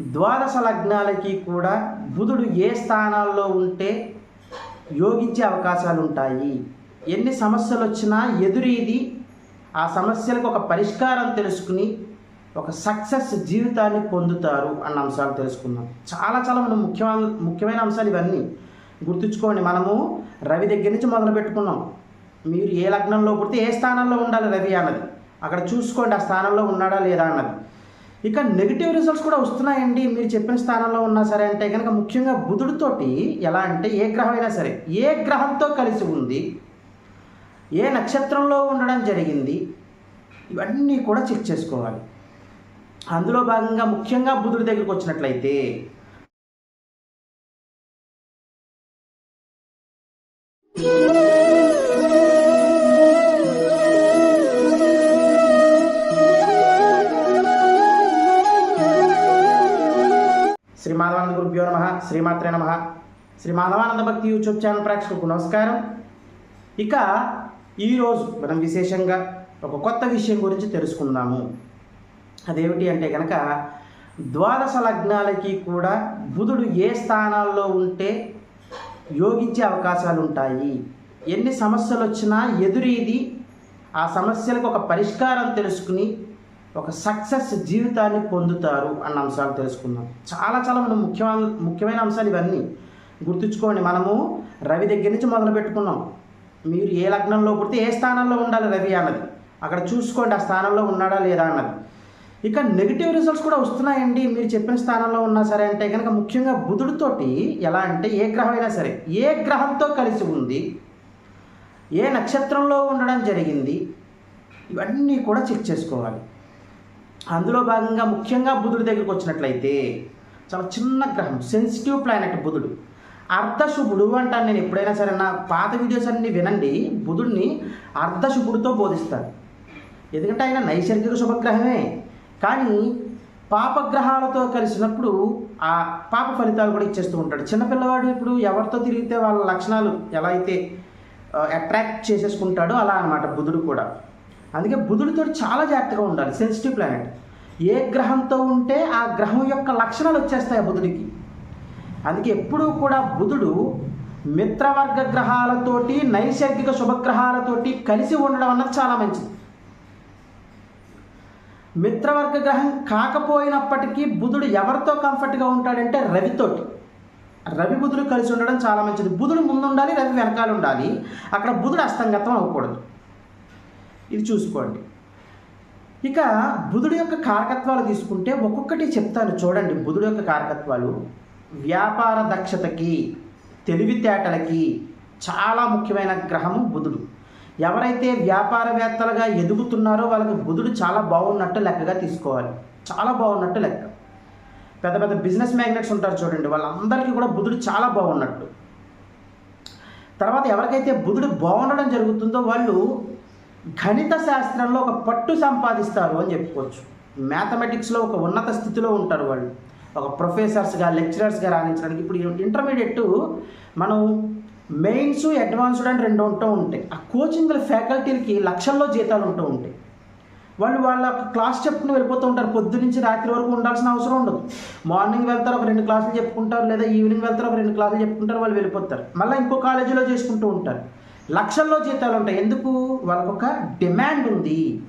ద్వాదశ లగ్నాలకి కూడా బుధుడు ఏ స్థానాల్లో ఉంటే యోగించే అవకాశాలు ఉంటాయి? ఎన్ని సమస్యలు వచ్చినా ఎదురీది ఆ సమస్యలకు ఒక పరిష్కారం తెలుసుకుని ఒక సక్సెస్ జీవితాన్ని పొందుతారు అన్న అంశాలు తెలుసుకుందాం. చాలా చాలా మనం ముఖ్యమైన ముఖ్యమైన అంశాలు ఇవన్నీ గుర్తుంచుకోండి. మనము రవి దగ్గర నుంచి మొదలు పెట్టుకున్నాం. మీరు ఏ లగ్నంలో పుడితే ఏ స్థానంలో ఉండాలి రవి అన్నది. అక్కడ చూసుకోండి ఆ స్థానంలో ఉన్నాడా లేదా అన్నది. ఇక నెగిటివ్ రిజల్ట్స్ కూడా వస్తున్నాయండి. మీరు చెప్పిన స్థానంలో ఉన్నా సరే అంటే కనుక ముఖ్యంగా బుధుడితోటి ఎలా అంటే ఏ గ్రహం అయినా సరే ఏ గ్రహంతో కలిసి ఉంది ఏ నక్షత్రంలో ఉండడం జరిగింది ఇవన్నీ కూడా చెక్ చేసుకోవాలి. అందులో భాగంగా ముఖ్యంగా బుధుడి దగ్గరికి వచ్చినట్లయితే శ్రీమాత్రే నమ. శ్రీ మాధవానంద భక్తి యూట్యూబ్ ఛానల్ ప్రేక్షకులకు నమస్కారం. ఇక ఈరోజు మనం విశేషంగా ఒక కొత్త విషయం గురించి తెలుసుకుందాము. అదేమిటి అంటే కనుక ద్వాదశ లగ్నాలకి కూడా బుధుడు ఏ స్థానాల్లో ఉంటే యోగించే అవకాశాలు ఉంటాయి. ఎన్ని సమస్యలు వచ్చినా ఎదురీది ఆ సమస్యలకు ఒక పరిష్కారం తెలుసుకుని ఒక సక్సెస్ జీవితాన్ని పొందుతారు అన్న అంశాలు తెలుసుకుందాం. చాలా చాలా మనం ముఖ్యమైన ముఖ్యమైన అంశాలు ఇవన్నీ. గుర్తుంచుకోండి మనము రవి దగ్గర నుంచి మొదలు పెట్టుకున్నాం. మీరు ఏ లగ్నంలో పుడితే ఏ స్థానంలో ఉండాలి రవి అన్నది. అక్కడ చూసుకోండి ఆ స్థానంలో ఉన్నాడా లేదా అన్నది. ఇక నెగిటివ్ రిజల్ట్స్ కూడా వస్తున్నాయండి. మీరు చెప్పిన స్థానంలో ఉన్నా సరే అంటే కనుక ముఖ్యంగా బుధుడితోటి ఎలా అంటే ఏ గ్రహం అయినా సరే ఏ గ్రహంతో కలిసి ఉంది ఏ నక్షత్రంలో ఉండడం జరిగింది ఇవన్నీ కూడా చెక్ చేసుకోవాలి. అందులో భాగంగా ముఖ్యంగా బుధుడి దగ్గరికి వచ్చినట్లయితే చాలా చిన్న గ్రహం సెన్సిటివ్ ప్లానెట్ బుధుడు. అర్ధశుభుడు అంటాను నేను ఎప్పుడైనా సరే నా పాత వీడియోస్ అన్ని వినండి బుధుడిని అర్ధశుభుడితో బోధిస్తాను ఎందుకంటే ఆయన నైసర్గిక శుభగ్రహమే. కానీ పాపగ్రహాలతో కలిసినప్పుడు ఆ పాప ఫలితాలు కూడా ఇచ్చేస్తూ ఉంటాడు. చిన్నపిల్లవాడు ఇప్పుడు ఎవరితో తిరిగితే వాళ్ళ లక్షణాలు ఎలా అయితే అట్రాక్ట్ చేసేసుకుంటాడో అలా అనమాట బుధుడు కూడా. అందుకే బుధుడితో చాలా జాగ్రత్తగా ఉండాలి. సెన్సిటివ్ ప్లానెట్ ఏ గ్రహంతో ఉంటే ఆ గ్రహం యొక్క లక్షణాలు వచ్చేస్తాయి బుధుడికి. అందుకే ఎప్పుడూ కూడా బుధుడు మిత్రవర్గ గ్రహాలతోటి నైసర్గిక శుభగ్రహాలతోటి కలిసి ఉండడం అన్నది చాలా మంచిది. మిత్రవర్గ గ్రహం కాకపోయినప్పటికీ బుధుడు ఎవరితో కంఫర్ట్గా ఉంటాడంటే రవితోటి. రవి బుధుడు కలిసి ఉండడం చాలా మంచిది. బుధుడు ముందు ఉండాలి రవి వెనకాల ఉండాలి. అక్కడ బుధుడు అస్తంగతం అవ్వకూడదు. ఇది చూసుకోండి. ఇక బుధుడు యొక్క కారకత్వాలు తీసుకుంటే ఒక్కొక్కటి చెప్తాను చూడండి బుధుడు యొక్క కారకత్వాలు. వ్యాపార దక్షతకి తెలివితేటలకి చాలా ముఖ్యమైన గ్రహము బుధుడు. ఎవరైతే వ్యాపారవేత్తలుగా ఎదుగుతున్నారో వాళ్ళకి బుధుడు చాలా బాగున్నట్టు లెక్కగా తీసుకోవాలి. చాలా బాగున్నట్టు లెక్క. పెద్ద పెద్ద బిజినెస్ మ్యాగ్నెట్స్ ఉంటారు చూడండి వాళ్ళందరికీ కూడా బుధుడు చాలా బాగున్నట్టు. తర్వాత ఎవరికైతే బుధుడు బాగుండడం జరుగుతుందో వాళ్ళు గణిత శాస్త్రంలో ఒక పట్టు సంపాదిస్తారు అని చెప్పుకోవచ్చు. మ్యాథమెటిక్స్లో ఒక ఉన్నత స్థితిలో ఉంటారు వాళ్ళు. ఒక ప్రొఫెసర్స్గా లెక్చరర్స్గా రాణించడానికి ఇప్పుడు ఇంటర్మీడియట్ మనం మెయిన్స్ అడ్వాన్స్డ్ అని రెండు ఉంటూ ఉంటాయి. ఆ కోచింగ్ల ఫ్యాకల్టీలకి లక్షల్లో జీతాలు ఉంటూ ఉంటాయి. వాళ్ళు వాళ్ళ క్లాస్ చెప్పుకుని వెళ్ళిపోతూ ఉంటారు. పొద్దు నుంచి రాత్రి వరకు ఉండాల్సిన అవసరం ఉండదు. మార్నింగ్ వెళ్తారు ఒక రెండు క్లాసులు చెప్పుకుంటారు లేదా ఈవినింగ్ వెళ్తారు ఒక రెండు క్లాసులు చెప్పుకుంటారు వాళ్ళు వెళ్ళిపోతారు. మళ్ళీ ఇంకో కాలేజీలో చేసుకుంటూ ఉంటారు. లక్షల్లో జీతాలు ఉంటాయి. ఎందుకు? వాళ్ళకు ఒక డిమాండ్ ఉంది.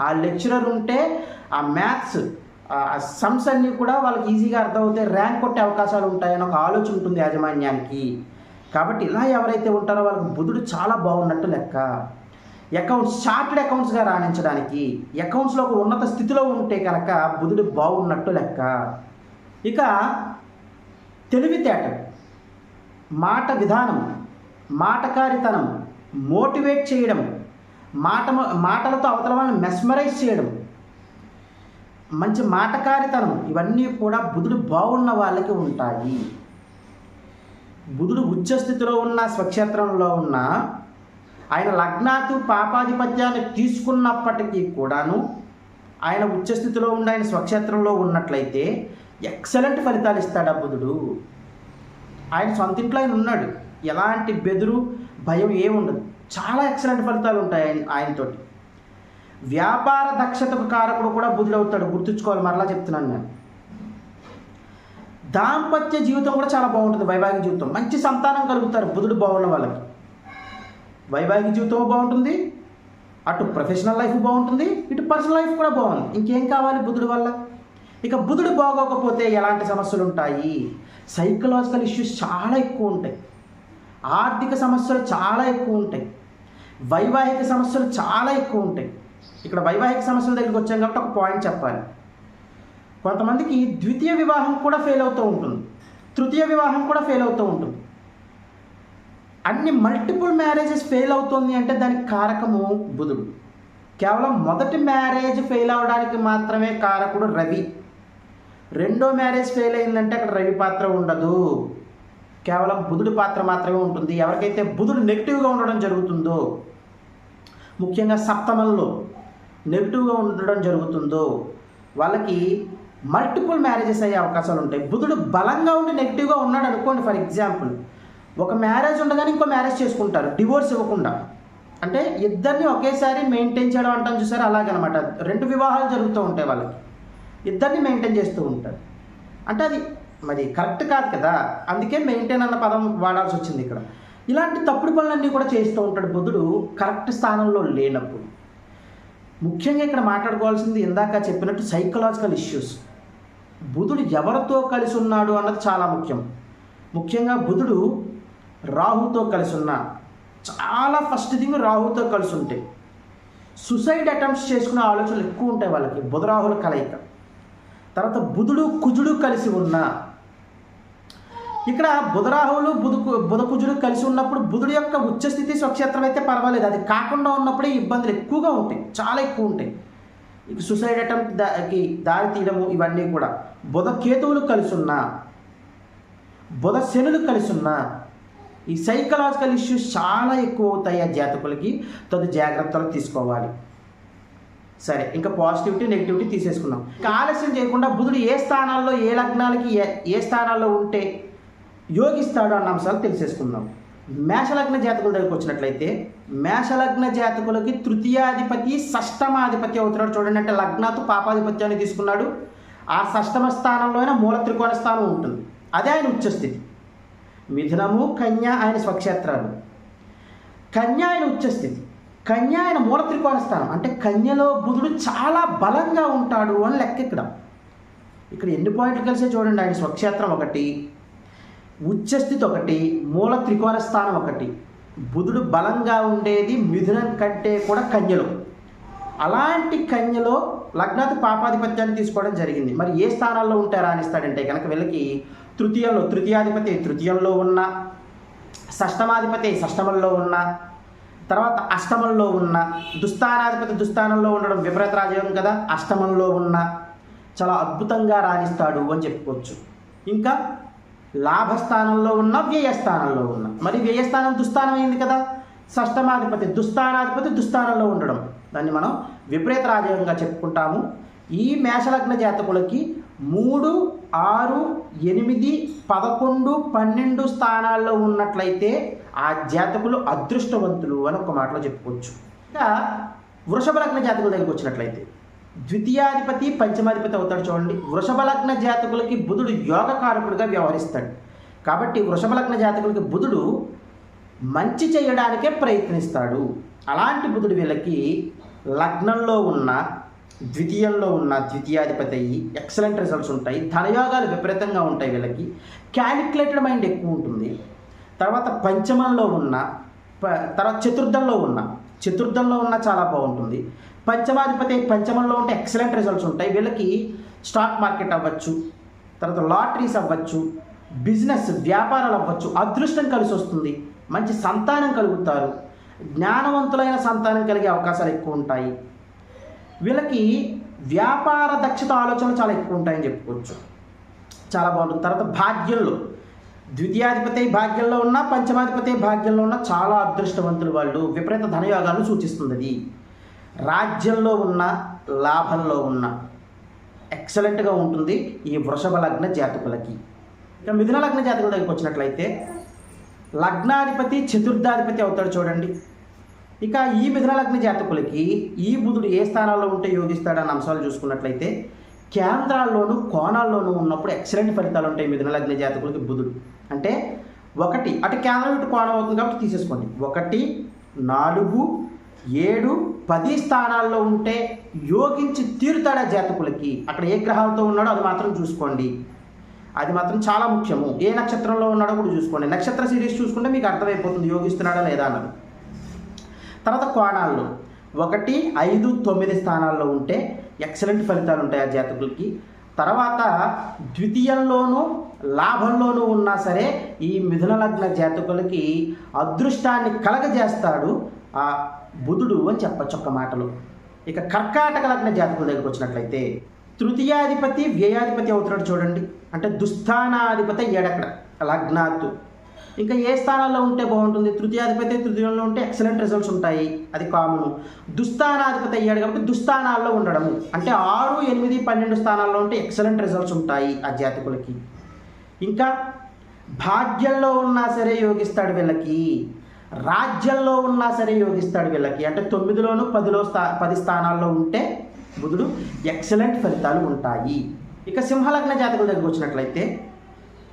ఆ లెక్చరర్ ఉంటే ఆ మ్యాథ్స్ ఆ సమ్స్ అన్నీ కూడా వాళ్ళకి ఈజీగా అర్థమవుతాయి. ర్యాంక్ కొట్టే అవకాశాలు ఉంటాయని ఒక ఆలోచన ఉంటుంది యాజమాన్యానికి. కాబట్టి ఇలా ఎవరైతే ఉంటారో వాళ్ళకి బుధుడు చాలా బాగున్నట్టు లెక్క. అకౌంట్స్ చార్టెడ్ అకౌంట్స్గా రాణించడానికి అకౌంట్స్లో ఒక ఉన్నత స్థితిలో ఉంటే కనుక బుధుడు బాగున్నట్టు లెక్క. ఇక తెలివితేటలు మాట విధానం మాటకారితనం మోటివేట్ చేయడం మాట మాటలతో అవతల వాళ్ళని మెస్మరైజ్ చేయడం మంచి మాటకారితనం ఇవన్నీ కూడా బుధుడు బాగున్న వాళ్ళకి ఉంటాయి. బుధుడు ఉచ్చస్థితిలో ఉన్న స్వక్షేత్రంలో ఉన్న ఆయన లగ్నాతు పాపాధిపత్యాన్ని తీసుకున్నప్పటికీ కూడాను ఆయన ఉచ్చస్థితిలో ఉండి ఆయన స్వక్షేత్రంలో ఉన్నట్లయితే ఎక్సలెంట్ ఫలితాలు ఇస్తాడు ఆ బుధుడు? ఆయన సొంత ఇంట్లో ఆయన ఉన్నాడు. ఎలాంటి బెదురు భయం ఏముండదు. చాలా ఎక్సలెంట్ ఫలితాలు ఉంటాయి ఆయన ఆయనతోటి. వ్యాపార దక్షతకు కారకుడు కూడా బుధుడు అవుతాడు గుర్తుంచుకోవాలి మరలా చెప్తున్నాను నేను. దాంపత్య జీవితం కూడా చాలా బాగుంటుంది వైవాహిక జీవితం. మంచి సంతానం కలుగుతారు బుధుడు బాగున్న వాళ్ళకి. వైవాహిక జీవితం బాగుంటుంది అటు ప్రొఫెషనల్ లైఫ్ బాగుంటుంది ఇటు పర్సనల్ లైఫ్ కూడా బాగుంది. ఇంకేం కావాలి బుధుడు వల్ల? ఇక బుధుడు బాగోకపోతే ఎలాంటి సమస్యలు ఉంటాయి సైకలాజికల్ ఇష్యూస్ చాలా ఎక్కువ ఉంటాయి. ఆర్థిక సమస్యలు చాలా ఎక్కువ ఉంటాయి. వైవాహిక సమస్యలు చాలా ఎక్కువ ఉంటాయి. ఇక్కడ వైవాహిక సమస్యల దగ్గరికి వచ్చాం కాబట్టి ఒక పాయింట్ చెప్పాలి. కొంతమందికి ద్వితీయ వివాహం కూడా ఫెయిల్ అవుతూ ఉంటుంది. తృతీయ వివాహం కూడా ఫెయిల్ అవుతూ ఉంటుంది. అన్ని మల్టిపుల్ మ్యారేజెస్ ఫెయిల్ అవుతుంది అంటే దానికి కారకము బుధుడు. కేవలం మొదటి మ్యారేజ్ ఫెయిల్ అవడానికి మాత్రమే కారకుడు రవి. రెండో మ్యారేజ్ ఫెయిల్ అయిందంటే అక్కడ రవి పాత్ర ఉండదు. కేవలం బుధుడి పాత్ర మాత్రమే ఉంటుంది. ఎవరికైతే బుధుడు నెగిటివ్గా ఉండడం జరుగుతుందో ముఖ్యంగా సప్తమంలో నెగిటివ్గా ఉండడం జరుగుతుందో వాళ్ళకి మల్టిపుల్ మ్యారేజెస్ అయ్యే అవకాశాలు ఉంటాయి. బుధుడు బలంగా ఉండి నెగిటివ్గా ఉన్నాడు అనుకోండి ఫర్ ఎగ్జాంపుల్. ఒక మ్యారేజ్ ఉండగానే ఇంకో మ్యారేజ్ చేసుకుంటారు డివోర్స్ ఇవ్వకుండా. అంటే ఇద్దరిని ఒకేసారి మెయింటైన్ చేయడం అంటాం చూసారు? అలాగనమాట. రెండు వివాహాలు జరుగుతూ ఉంటాయి వాళ్ళకి. ఇద్దరిని మెయింటైన్ చేస్తూ ఉంటారు. అంటే అది మరి కరెక్ట్ కాదు కదా? అందుకే మెయింటైన్ అన్న పదం వాడాల్సి వచ్చింది ఇక్కడ. ఇలాంటి తప్పుడు పనులన్నీ కూడా చేస్తూ ఉంటాడు బుధుడు కరెక్ట్ స్థానంలో లేనప్పుడు. ముఖ్యంగా ఇక్కడ మాట్లాడుకోవాల్సింది ఇందాక చెప్పినట్టు సైకలాజికల్ ఇష్యూస్ బుధుడు ఎవరితో కలిసి ఉన్నాడు అన్నది చాలా ముఖ్యం. ముఖ్యంగా బుధుడు రాహుతో కలిసి ఉన్న చాలా ఫస్ట్ థింగ్ రాహుతో కలిసి ఉంటాయి సుసైడ్ అటెంప్ట్స్ చేసుకునే ఆలోచనలు ఎక్కువ ఉంటాయి వాళ్ళకి బుధరాహుల కలయిక. తర్వాత బుధుడు కుజుడు కలిసి ఉన్న ఇక్కడ బుధరాహువులు బుధకు బుధకుజుడు కలిసి ఉన్నప్పుడు బుధుడు యొక్క ఉచ్చస్థితి స్వక్షేత్రం అయితే పర్వాలేదు. అది కాకుండా ఉన్నప్పుడే ఇబ్బందులు ఎక్కువగా ఉంటాయి. చాలా ఎక్కువ ఉంటాయి. సుసైడ్ అటెంప్ట్ దాకి దారి తీయడము ఇవన్నీ కూడా. బుధ కేతువులు కలిసి ఉన్నా బుధ శనులు కలిసి ఉన్నా ఈ సైకలాజికల్ ఇష్యూస్ చాలా ఎక్కువ అవుతాయి ఆ జాతకులకి. తదు జాగ్రత్తలు తీసుకోవాలి. సరే ఇంకా పాజిటివిటీ నెగిటివిటీ తీసేసుకున్నాం ఇంకా ఆలస్యం చేయకుండా బుధుడు ఏ స్థానాల్లో ఏ లగ్నాలకి ఏ ఏ స్థానాల్లో ఉంటే యోగిస్తాడు అన్న అంశాలు తెలిసేసుకుందాం. మేషలగ్న జాతకుల దగ్గరికి వచ్చినట్లయితే మేషలగ్న జాతకులకి తృతీయాధిపతి షష్టమాధిపతి అవుతున్నాడు. చూడండి అంటే లగ్నతో పాపాధిపత్యాన్ని తీసుకున్నాడు. ఆ షష్టమ స్థానంలోనే మూల త్రికోణ స్థానం ఉంటుంది. అదే ఆయన ఉచ్చస్థితి మిథునము కన్య ఆయన స్వక్షేత్రాలు. కన్య ఆయన ఉచ్చస్థితి కన్య ఆయన మూల త్రికోణ స్థానం. అంటే కన్యలో బుధుడు చాలా బలంగా ఉంటాడు అని లెక్క ఇక్కడ. ఇక్కడ ఎన్ని పాయింట్లు కలిసే చూడండి. ఆయన స్వక్షేత్రం ఒకటి ఉచ్చస్థితి ఒకటి మూల త్రికోణ స్థానం ఒకటి. బుధుడు బలంగా ఉండేది మిథునం కంటే కూడా కన్యలో. అలాంటి కన్యలో లగ్నాతి పాపాధిపత్యాన్ని తీసుకోవడం జరిగింది. మరి ఏ స్థానాల్లో ఉంటే రాణిస్తాడంటే కనుక వీళ్ళకి తృతీయంలో తృతీయాధిపతి తృతీయంలో ఉన్న షష్టమాధిపతి షష్టమంలో ఉన్న తర్వాత అష్టమంలో ఉన్న దుస్థానాధిపతి దుస్థానంలో ఉండడం విపరీత రాజయోగం కదా అష్టమంలో ఉన్న చాలా అద్భుతంగా రాణిస్తాడు అని చెప్పుకోవచ్చు. ఇంకా లాభస్థానంలో ఉన్న వ్యయస్థానంలో ఉన్న. మరి వ్యయస్థానం దుస్థానం అయింది కదా? షష్టమాధిపతి దుస్థానాధిపతి దుస్థానంలో ఉండడం. దాన్ని మనం విపరీత రాజయోగంగా చెప్పుకుంటాము. ఈ మేషలగ్న జాతకులకి మూడు ఆరు ఎనిమిది పదకొండు పన్నెండు స్థానాల్లో ఉన్నట్లయితే ఆ జాతకులు అదృష్టవంతులు అని ఒక మాటలో చెప్పుకోవచ్చు. ఇంకా వృషభ లగ్న జాతకుల దగ్గరికి వచ్చినట్లయితే ద్వితీయాధిపతి పంచమాధిపతి అవుతాడు చూడండి. వృషభ లగ్న జాతకులకి బుధుడు యోగకారకుడిగా వ్యవహరిస్తాడు. కాబట్టి వృషభ లగ్న జాతకులకి బుధుడు మంచి చేయడానికే ప్రయత్నిస్తాడు. అలాంటి బుధుడు వీళ్ళకి లగ్నంలో ఉన్న ద్వితీయంలో ఉన్న ద్వితీయాధిపతి అయ్యి ఎక్సలెంట్ రిజల్ట్స్ ఉంటాయి. ధనయోగాలు విపరీతంగా ఉంటాయి వీళ్ళకి. క్యాలిక్యులేటెడ్ మైండ్ ఎక్కువ ఉంటుంది. తర్వాత పంచమంలో ఉన్న ప- తర్వాత చతుర్థంలో ఉన్న చతుర్థంలో ఉన్న చాలా బాగుంటుంది. పంచమాధిపతి పంచమంలో ఉంటే ఎక్సలెంట్ రిజల్ట్స్ ఉంటాయి. వీళ్ళకి స్టాక్ మార్కెట్ అవ్వచ్చు తర్వాత లాటరీస్ అవ్వచ్చు బిజినెస్ వ్యాపారాలు అవ్వచ్చు అదృష్టం కలిసి వస్తుంది. మంచి సంతానం కలుగుతారు. జ్ఞానవంతులైన సంతానం కలిగే అవకాశాలు ఎక్కువ ఉంటాయి. వీళ్ళకి వ్యాపార దక్షత ఆలోచనలు చాలా ఎక్కువ ఉంటాయని చెప్పుకోవచ్చు. చాలా బాగుంటుంది. తర్వాత భాగ్యంలో ద్వితీయాధిపతి భాగ్యంలో ఉన్న పంచమాధిపతి భాగ్యంలో ఉన్న చాలా అదృష్టవంతులు వాళ్ళు. విపరీత ధనయోగాలను సూచిస్తుంది అది. రాజ్యంలో ఉన్న లాభంలో ఉన్న ఎక్సలెంట్గా ఉంటుంది ఈ వృషభ లగ్న జాతకులకి. ఇక మిథున లగ్న జాతకుల దగ్గరికి వచ్చినట్లయితే లగ్నాధిపతి చతుర్థాధిపతి అవుతాడు చూడండి. ఇక ఈ మిథున లగ్న జాతకులకి ఈ బుధుడు ఏ స్థానాల్లో ఉంటే యోగిస్తాడన్న అంశాలు చూసుకున్నట్లయితే కేంద్రాల్లోనూ కోణాల్లోనూ ఉన్నప్పుడు ఎక్సలెంట్ ఫలితాలు ఉంటాయి మిథున లగ్న జాతకులకి బుధుడు. అంటే ఒకటి అటు కేంద్రం ఇటు కోణం అవుతుంది కాబట్టి తీసేసుకోండి. ఒకటి నాలుగు ఏడు పది స్థానాల్లో ఉంటే యోగించి తీరుతాడా జాతకులకి? అక్కడ ఏ గ్రహాలతో ఉన్నాడో అది మాత్రం చూసుకోండి. అది మాత్రం చాలా ముఖ్యము. ఏ నక్షత్రంలో ఉన్నాడో కూడా చూసుకోండి. నక్షత్ర సిరీస్ చూసుకుంటే మీకు అర్థమైపోతుంది యోగిస్తున్నాడా లేదా అన్నది. తర్వాత కోణాల్లో. ఒకటి ఐదు తొమ్మిది స్థానాల్లో ఉంటే ఎక్సలెంట్ ఫలితాలు ఉంటాయి ఆ జాతకులకి. తర్వాత ద్వితీయంలోనూ లాభంలోనూ ఉన్నా సరే ఈ మిథున లగ్న జాతకులకి అదృష్టాన్ని కలగజేస్తాడు ఆ బుధుడు అని చెప్పచ్చు ఒక్క మాటలు. ఇక కర్కాటక లగ్న జాతకుల దగ్గరకు వచ్చినట్లయితే తృతీయాధిపతి వ్యయాధిపతి అవుతున్నాడు చూడండి. అంటే దుస్థానాధిపతి ఏడక్కడ లగ్నాత్తు. ఇంకా ఏ స్థానాల్లో ఉంటే బాగుంటుంది? తృతీయాధిపతి తృతీయంలో ఉంటే ఎక్సలెంట్ రిజల్ట్స్ ఉంటాయి. అది కామను. దుస్థానాధిపతి అయ్యాడు కాబట్టి దుస్థానాల్లో ఉండడము. అంటే ఆరు ఎనిమిది పన్నెండు స్థానాల్లో ఉంటే ఎక్సలెంట్ రిజల్ట్స్ ఉంటాయి ఆ జాతకులకి. ఇంకా భాగ్యంలో ఉన్నా సరే యోగిస్తాడు వీళ్ళకి. రాజ్యంలో ఉన్నా సరే యోగిస్తాడు వీళ్ళకి. అంటే తొమ్మిదిలోను పదిలో స్థా పది స్థానాల్లో ఉంటే బుధుడు ఎక్సలెంట్ ఫలితాలు ఉంటాయి. ఇక సింహలగ్న జాతకుల దగ్గరకు వచ్చినట్లయితే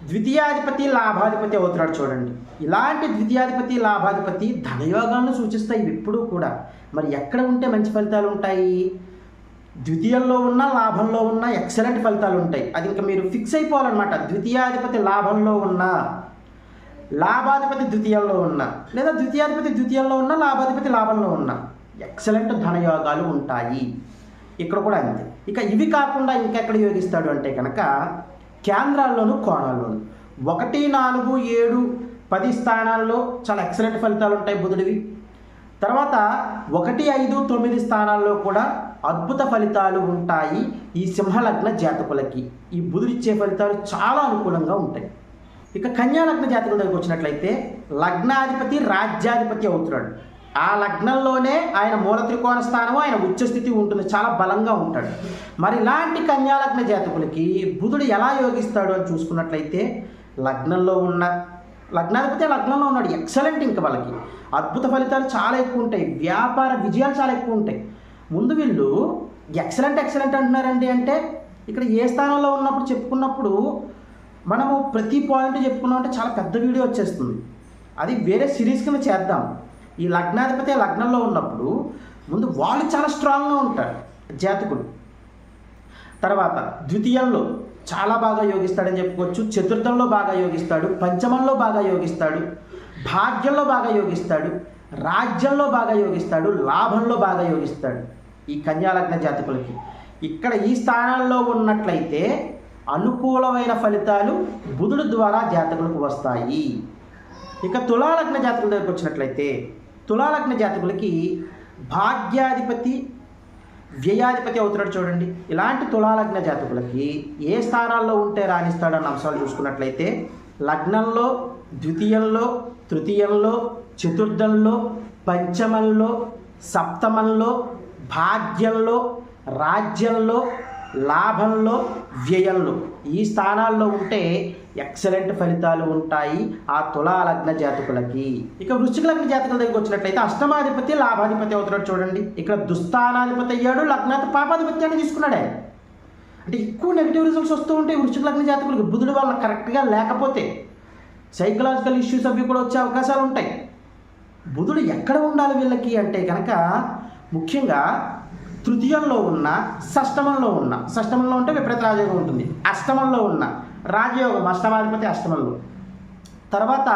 ద్వితీయాధిపతి లాభాధిపతి అవుతున్నాడు చూడండి. ఇలాంటి ద్వితీయాధిపతి లాభాధిపతి ధనయోగాలను సూచిస్తాయి ఎప్పుడూ కూడా. మరి ఎక్కడ ఉంటే మంచి ఫలితాలు ఉంటాయి? ద్వితీయంలో ఉన్న లాభంలో ఉన్న ఎక్సలెంట్ ఫలితాలు ఉంటాయి. అది ఇంకా మీరు ఫిక్స్ అయిపోవాలన్నమాట. ద్వితీయాధిపతి లాభంలో ఉన్న లాభాధిపతి ద్వితీయంలో ఉన్న లేదా ద్వితీయాధిపతి ద్వితీయంలో ఉన్న లాభాధిపతి లాభంలో ఉన్న ఎక్సలెంట్ ధనయోగాలు ఉంటాయి. ఇక్కడ కూడా అంతే. ఇక ఇవి కాకుండా ఇంకెక్కడ యోగిస్తాడు అంటే కనుక కేంద్రాల్లోనూ కోణాల్లోనూ. ఒకటి నాలుగు ఏడు పది స్థానాల్లో చాలా ఎక్సలెంట్ ఫలితాలు ఉంటాయి బుధుడివి. తర్వాత ఒకటి ఐదు తొమ్మిది స్థానాల్లో కూడా అద్భుత ఫలితాలు ఉంటాయి ఈ సింహలగ్న జాతకులకి. ఈ బుధుడిచ్చే ఫలితాలు చాలా అనుకూలంగా ఉంటాయి. ఇక కన్యాలగ్న జాతకుల దగ్గరికి వచ్చినట్లయితే లగ్నాధిపతి రాజ్యాధిపతి అవుతున్నాడు. ఆ లగ్నంలోనే ఆయన మూల త్రికోణ స్థానము ఆయన ఉచ్చస్థితి ఉంటుంది చాలా బలంగా ఉంటాడు. మరి ఇలాంటి కన్యాలగ్న జాతకులకి బుధుడు ఎలా యోగిస్తాడు అని చూసుకున్నట్లయితే లగ్నంలో ఉన్న లగ్నాధిపతి లగ్నంలో ఉన్నాడు. ఎక్సలెంట్ ఇంకా వాళ్ళకి. అద్భుత ఫలితాలు చాలా ఎక్కువ ఉంటాయి. వ్యాపార విజయాలు చాలా ఎక్కువ ఉంటాయి. ముందు వీళ్ళు ఎక్సలెంట్ ఎక్సలెంట్ అంటున్నారండి అంటే ఇక్కడ ఏ స్థానంలో ఉన్నప్పుడు చెప్పుకున్నప్పుడు మనము ప్రతి పాయింట్ చెప్పుకున్నామంటే చాలా పెద్ద వీడియో వచ్చేస్తుంది. అది వేరే సిరీస్ కింద చేద్దాం. ఈ లగ్నాధిపతి లగ్నంలో ఉన్నప్పుడు ముందు వాళ్ళు చాలా స్ట్రాంగ్గా ఉంటారు జాతకుడు తర్వాత ద్వితీయంలో చాలా బాగా యోగిస్తాడని చెప్పుకోవచ్చు చతుర్థంలో బాగా యోగిస్తాడు పంచమంలో బాగా యోగిస్తాడు భాగ్యంలో బాగా యోగిస్తాడు రాజ్యంలో బాగా యోగిస్తాడు లాభంలో బాగా యోగిస్తాడు ఈ కన్యాలగ్న జాతకులకి. ఇక్కడ ఈ స్థానాల్లో ఉన్నట్లయితే అనుకూలమైన ఫలితాలు బుధుడు ద్వారా జాతకులకు వస్తాయి. ఇక తులాలగ్న జాతకుల దగ్గరకు వచ్చినట్లయితే తులాలగ్న జాతకులకి భాగ్యాధిపతి వ్యయాధిపతి అవుతున్నాడు చూడండి. ఇలాంటి తులాలగ్న జాతకులకి ఏ స్థానాల్లో ఉంటే రాణిస్తాడన్న అంశాలు చూసుకున్నట్లయితే లగ్నంలో ద్వితీయంలో తృతీయంలో చతుర్థంలో పంచమంలో సప్తమంలో భాగ్యంలో రాజ్యంలో లాభంలో వ్యయంలో. ఈ స్థానాల్లో ఉంటే ఎక్సలెంట్ ఫలితాలు ఉంటాయి ఆ తులా లగ్న జాతకులకి. ఇక వృశ్చిక లగ్న జాతకుల దగ్గరికి వచ్చినట్లయితే అష్టమాధిపతి లాభాధిపతి అవుతున్నాడు చూడండి. ఇక్కడ దుస్థానాధిపతి అయ్యాడు లగ్నాత పాపాధిపత్యాన్ని తీసుకున్నాడే. అంటే ఎక్కువ నెగిటివ్ రిజల్ట్స్ వస్తూ ఉంటాయి వృశ్చిక లగ్న జాతకులకి బుధుడు వల్ల కరెక్ట్గా లేకపోతే సైకలాజికల్ ఇష్యూస్ అవి కూడా వచ్చే అవకాశాలు ఉంటాయి. బుధుడు ఎక్కడ ఉండాలి వీళ్ళకి అంటే కనుక ముఖ్యంగా తృతీయంలో ఉన్న షష్టమంలో ఉన్న. షష్టమంలో ఉంటే విపరీత రాజయోగం ఉంటుంది. అష్టమంలో ఉన్న. రాజయోగం అష్టమాధిపతి అష్టమంలో. తర్వాత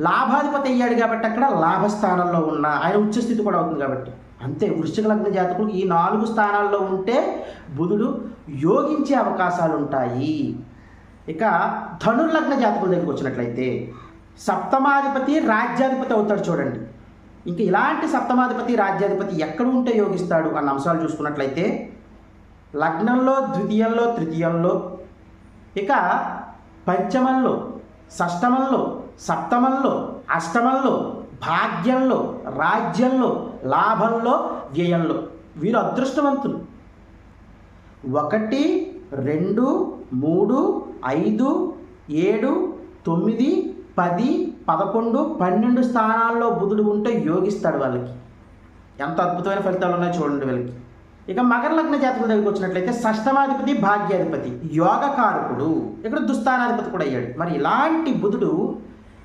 లాభాధిపతి అయ్యాడు కాబట్టి అక్కడ లాభస్థానంలో ఉన్న. ఆయన ఉచ్చస్థితి కూడా అవుతుంది కాబట్టి. అంతే వృశ్చిక లగ్న జాతకులు ఈ నాలుగు స్థానాల్లో ఉంటే బుధుడు యోగించే అవకాశాలు ఉంటాయి ఇక ధనుర్లగ్న జాతకుల దగ్గరికి వచ్చినట్లయితే సప్తమాధిపతి రాజ్యాధిపతి అవుతాడు చూడండి. ఇంక ఇలాంటి సప్తమాధిపతి రాజ్యాధిపతి ఎక్కడ ఉంటే యోగిస్తాడు అన్న అంశాలు చూసుకున్నట్లయితే లగ్నంలో ద్వితీయంలో తృతీయంలో ఇక పంచమంలో షష్టమంలో సప్తమంలో అష్టమంలో భాగ్యంలో రాజ్యంలో లాభంలో వ్యయంలో వీరు అదృష్టవంతులు. ఒకటి రెండు మూడు ఐదు ఏడు తొమ్మిది పది పదకొండు పన్నెండు స్థానాల్లో బుధుడు ఉంటే యోగిస్తాడు వాళ్ళకి. ఎంత అద్భుతమైన ఫలితాలు ఉన్నాయో చూడండి వీళ్ళకి. ఇక మకర లగ్న జాతకుల దగ్గరికి వచ్చినట్లయితే షష్టమాధిపతి భాగ్యాధిపతి యోగకారకుడు. ఇక్కడ దుస్థానాధిపతి కూడా అయ్యాడు. మరి ఇలాంటి బుధుడు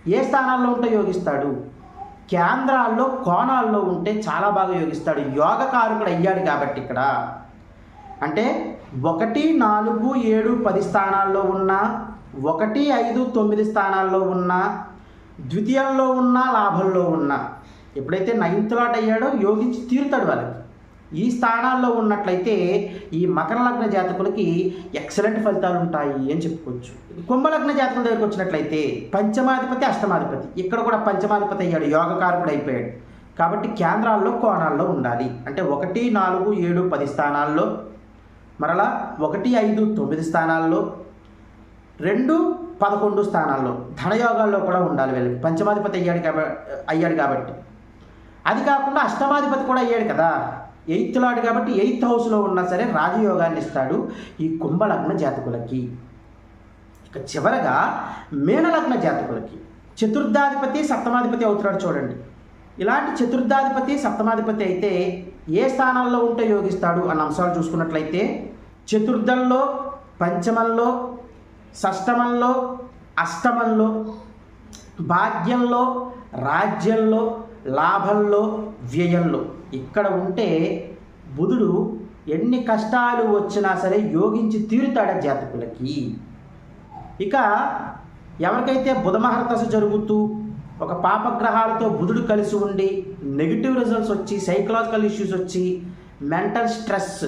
ఏ స్థానాల్లో ఉంటే యోగిస్తాడు? కేంద్రాల్లో కోణాల్లో ఉంటే చాలా బాగా యోగిస్తాడు. యోగకారకుడు అయ్యాడు కాబట్టి ఇక్కడ. అంటే ఒకటి నాలుగు ఏడు పది స్థానాల్లో ఉన్న ఒకటి ఐదు తొమ్మిది స్థానాల్లో ఉన్న ద్వితీయంలో ఉన్న లాభంలో ఉన్న. ఎప్పుడైతే నైన్త్ లాట్ అయ్యాడో యోగించి తీరుతాడు వాళ్ళకి. ఈ స్థానాల్లో ఉన్నట్లయితే ఈ మకర లగ్న జాతకులకి ఎక్సలెంట్ ఫలితాలు ఉంటాయి అని చెప్పుకోవచ్చు. కుంభలగ్న జాతకుల దగ్గరికి వచ్చినట్లయితే పంచమాధిపతి అష్టమాధిపతి. ఇక్కడ కూడా పంచమాధిపతి అయ్యాడు యోగకారకుడు అయిపోయాడు. కాబట్టి కేంద్రాల్లో కోణాల్లో ఉండాలి. అంటే ఒకటి నాలుగు ఏడు పది స్థానాల్లో. మరలా ఒకటి ఐదు తొమ్మిది స్థానాల్లో. రెండు పదకొండు స్థానాల్లో ధనయోగాల్లో కూడా ఉండాలి వీళ్ళకి. పంచమాధిపతి అయ్యాడు కాబట్టి అయ్యాడు కాబట్టి. అది కాకుండా అష్టమాధిపతి కూడా అయ్యాడు కదా. ఎయిత్ లాడు కాబట్టి ఎయిత్ హౌస్లో ఉన్నా సరే రాజయోగాన్ని ఇస్తాడు ఈ కుంభలగ్న జాతకులకి. ఇక చివరగా మీనలగ్న జాతకులకి. చతుర్థాధిపతి సప్తమాధిపతి అవుతున్నాడు చూడండి. ఇలాంటి చతుర్థాధిపతి సప్తమాధిపతి అయితే ఏ స్థానాల్లో ఉంటే యోగిస్తాడు అన్న అంశాలు చూసుకున్నట్లయితే చతుర్థంలో పంచమంలో షష్టమంలో అష్టమంలో భాగ్యంలో రాజ్యంలో లాభంలో వ్యయంలో. ఇక్కడ ఉంటే బుధుడు ఎన్ని కష్టాలు వచ్చినా సరే యోగించి తీరుతాడు జాతకులకి. ఇక ఎవరికైతే బుధమహర్దశ జరుగుతూ ఒక పాపగ్రహాలతో బుధుడు కలిసి ఉండి నెగిటివ్ రిజల్ట్స్ వచ్చి సైకలాజికల్ ఇష్యూస్ వచ్చి మెంటల్ స్ట్రెస్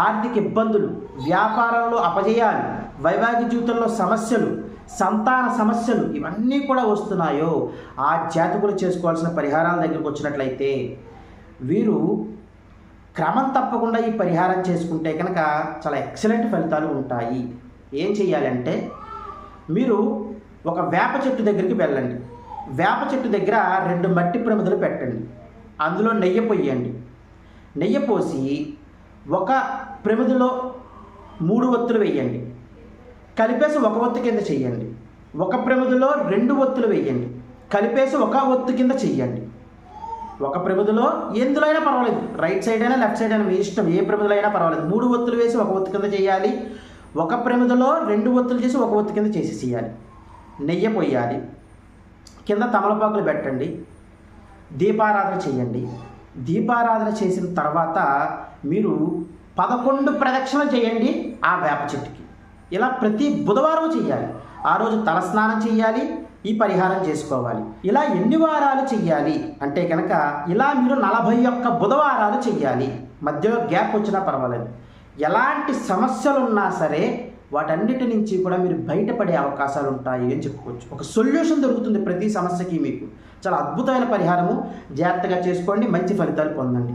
ఆర్థిక ఇబ్బందులు వ్యాపారంలో అపజయాలు వైవాహిక జీవితంలో సమస్యలు సంతాన సమస్యలు ఇవన్నీ కూడా వస్తున్నాయో ఆ జాతకులు చేసుకోవాల్సిన పరిహారాల దగ్గరికి వచ్చినట్లయితే వీరు క్రమం తప్పకుండా ఈ పరిహారం చేసుకుంటే కనుక చాలా ఎక్సలెంట్ ఫలితాలు ఉంటాయి. ఏం చేయాలంటే మీరు ఒక వేప చెట్టు దగ్గరికి వెళ్ళండి. వేప చెట్టు దగ్గర రెండు మట్టి ప్రమిదలు పెట్టండి. అందులో నెయ్యి పొయ్యండి నెయ్యి పోసి ఒక ప్రమిదిలో మూడు ఒత్తులు వేయండి. కలిపేసి ఒక ఒత్తు కింద చేయండి. ఒక ప్రమిదిలో రెండు ఒత్తులు వేయండి. కలిపేసి ఒక ఒత్తు కింద చెయ్యండి ఒక ప్రమిదిలో ఎందులో అయినా పర్వాలేదు. రైట్ సైడ్ అయినా లెఫ్ట్ సైడ్ అయినా మీ ఇష్టం ఏ ప్రమిదిలో అయినా పర్వాలేదు. మూడు ఒత్తులు వేసి ఒక ఒత్తు కింద చేయాలి. ఒక ప్రమిదిలో రెండు ఒత్తులు చేసి ఒక ఒత్తు కింద చేసి చేయాలి నెయ్యి పొయ్యాలి కింద తమలపాకులు పెట్టండి. దీపారాధన చేయండి. దీపారాధన చేసిన తర్వాత మీరు పదకొండు ప్రదక్షిణలు చేయండి ఆ వేప చెట్టుకి. ఇలా ప్రతి బుధవారం చేయాలి. ఆ రోజు తలస్నానం చేయాలి ఈ పరిహారం చేసుకోవాలి. ఇలా ఎన్ని వారాలు చెయ్యాలి అంటే కనుక ఇలా మీరు నలభై ఒక్క బుధవారాలు చెయ్యాలి మధ్యలో గ్యాప్ వచ్చినా పర్వాలేదు. ఎలాంటి సమస్యలు ఉన్నా సరే వాటన్నిటి నుంచి కూడా మీరు బయటపడే అవకాశాలు ఉంటాయి అని చెప్పుకోవచ్చు. ఒక సొల్యూషన్ దొరుకుతుంది ప్రతి సమస్యకి మీకు. చాలా అద్భుతమైన పరిహారము. జాగ్రత్తగా చేసుకోండి మంచి ఫలితాలు పొందండి.